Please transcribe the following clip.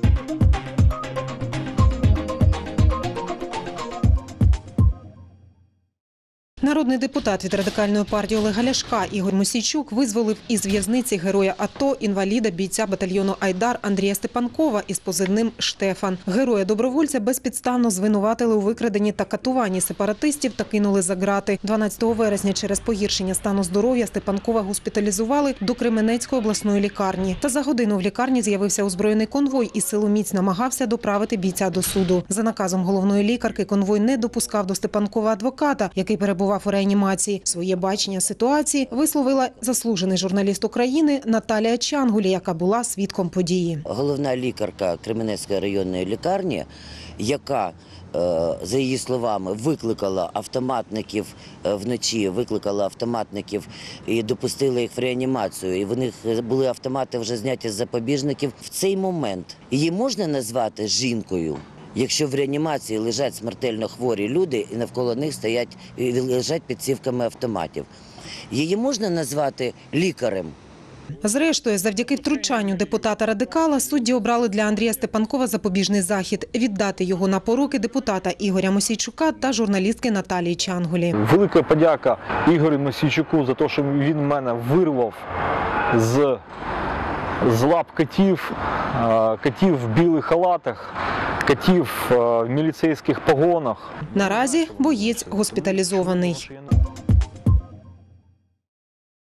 Thank you. Народний депутат від радикальної партії Олега Ляшка Ігор Мосійчук визволив із в'язниці героя АТО, інваліда, бійця батальйону Айдар Андрія Степанкова із позивним Штефан. Героя добровольця безпідставно звинуватили у викраденні та катуванні сепаратистів та кинули за грати. 12 вересня через погіршення стану здоров'я Степанкова госпіталізували до Кременецької обласної лікарні. Та за годину в лікарні з'явився озброєний конвой і силоміць намагався доправити бійця до суду. За наказом головної лікарки конвой не допускав до Степанкова адвоката, який перебував у реанімації. Своє бачення ситуації висловила заслужений журналіст України Наталія Чангулі, яка була свідком події. головна лікарка Кременецької районної лікарні, яка, е, за її словами, викликала автоматників е, вночі, викликала автоматників і допустила їх в реанімацію. І в них були автомати вже зняті з запобіжників. В цей момент її можна назвати жінкою. Якщо в реанімації лежать смертельно хворі люди і навколо них стоять і лежать під цівками автоматів, її можна назвати лікарем. Зрештою, завдяки втручанню депутата радикала судді обрали для Андрія Степанкова запобіжний захід віддати його на поруки депутата Ігоря Мосійчука та журналістки Наталії Чангулі. Велика подяка Ігорю Мосійчуку за те, що він мене вирвав з, з лап котів, котів в білих халатах, котів е, в міліцейських погонах. Наразі боєць госпіталізований.